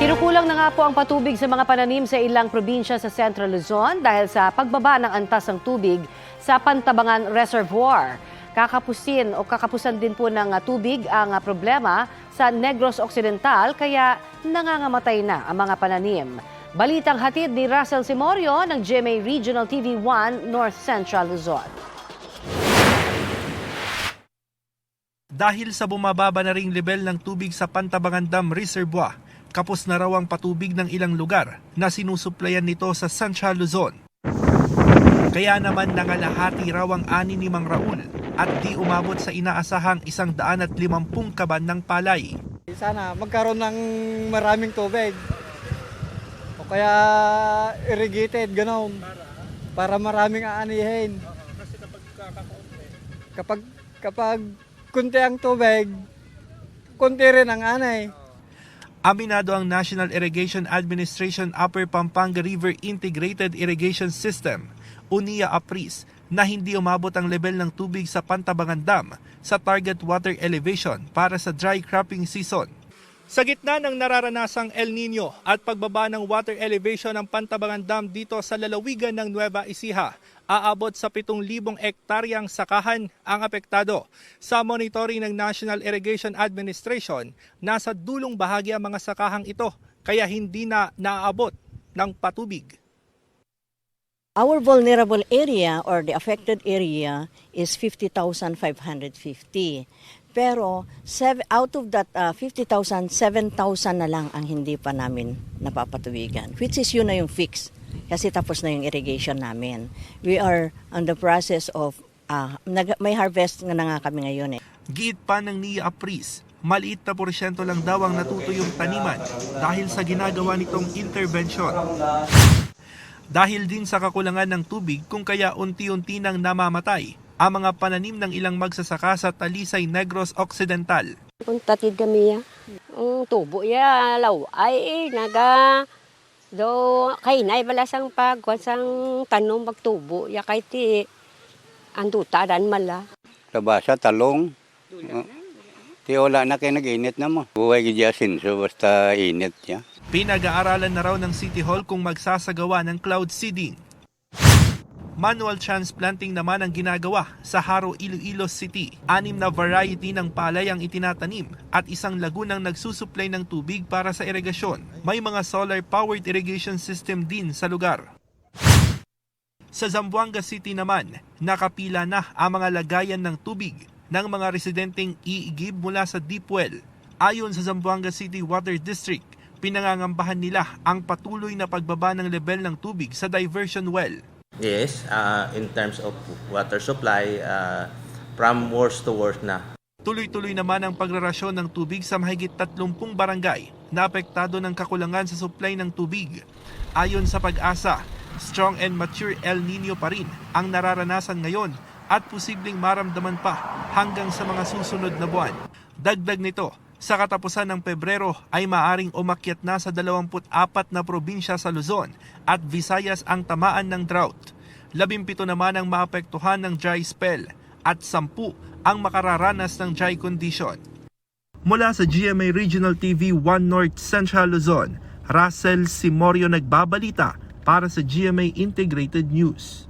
Kinukulang na nga po ang patubig sa mga pananim sa ilang probinsya sa Central Luzon dahil sa pagbaba ng antas ng tubig sa Pantabangan Reservoir. Kakapusin o kakapusan din po ng ah, tubig ang ah, problema sa Negros Occidental kaya nangangamatay na ang mga pananim. Balitang hatid ni Russell Simorio ng GMA Regional TV 1 North Central Luzon. Dahil sa bumababa na ring level ng tubig sa Pantabangan Dam Reservoir, kapos na raw ang patubig ng ilang lugar na sinusuplayan nito sa Sancha Luzon. Kaya naman nangalahati raw ang ani ni Mang Raul at di umabot sa inaasahang isang daan at limampung kaban ng palay. Sana magkaroon ng maraming tubig. O kaya irrigated, gano'n. Para maraming aanihin. Kapag, kapag kunti ang tubig, kunti rin ang anay. Aminado ang National Irrigation Administration Upper Pampanga River Integrated Irrigation System, UNIA APRIS, na hindi umabot ang level ng tubig sa Pantabangan Dam sa target water elevation para sa dry cropping season. Sa gitna ng nararanasang El Nino at pagbaba ng water elevation ng Pantabangan Dam dito sa lalawigan ng Nueva Ecija, aabot sa 7,000 ektaryang sakahan ang apektado. Sa monitoring ng National Irrigation Administration, nasa dulong bahagi ang mga sakahang ito kaya hindi na naaabot ng patubig. Our vulnerable area or the affected area is 50,550. Pero sev- out of that uh, 50,000, 7,000 na lang ang hindi pa namin napapatuwigan. Which is yun na yung fix. Kasi tapos na yung irrigation namin. We are on the process of, uh, nag- may harvest nga na nga kami ngayon eh. Giit pa ng NIA Apris, maliit na porsyento lang daw ang natutuyong taniman dahil sa ginagawa nitong intervention. Dahil din sa kakulangan ng tubig kung kaya unti-unti nang namamatay ang mga pananim ng ilang magsasaka sa Talisay Negros Occidental. Kung tatid kami ya. Ang tubo ya, law ay naga do kay nay pag sang tanong magtubo ya kay ti anduta dan mala. Labasa, talong. Oh. Ti wala na kayo nag-init na mo. Buhay ka dyan so basta init niya. Pinag-aaralan na raw ng City Hall kung magsasagawa ng cloud seeding. Manual transplanting naman ang ginagawa sa Haro, Iloilo City. Anim na variety ng palay ang itinatanim at isang lagunang nagsusupply ng tubig para sa irigasyon. May mga solar-powered irrigation system din sa lugar. Sa Zamboanga City naman, nakapila na ang mga lagayan ng tubig ng mga residenteng iigib mula sa deep well. Ayon sa Zamboanga City Water District, pinangangambahan nila ang patuloy na pagbaba ng level ng tubig sa diversion well. Yes, uh, in terms of water supply, uh, from worst to worst na. Tuloy-tuloy naman ang pagrarasyon ng tubig sa mahigit 30 barangay na apektado ng kakulangan sa supply ng tubig. Ayon sa pag-asa, strong and mature El Nino pa rin ang nararanasan ngayon at posibleng maramdaman pa hanggang sa mga susunod na buwan. Dagdag nito, sa katapusan ng Pebrero ay maaring umakyat na sa 24 na probinsya sa Luzon at Visayas ang tamaan ng drought. Labimpito naman ang maapektuhan ng dry spell at sampu ang makararanas ng dry condition. Mula sa GMA Regional TV 1 North Central Luzon, Russell Simorio nagbabalita para sa GMA Integrated News.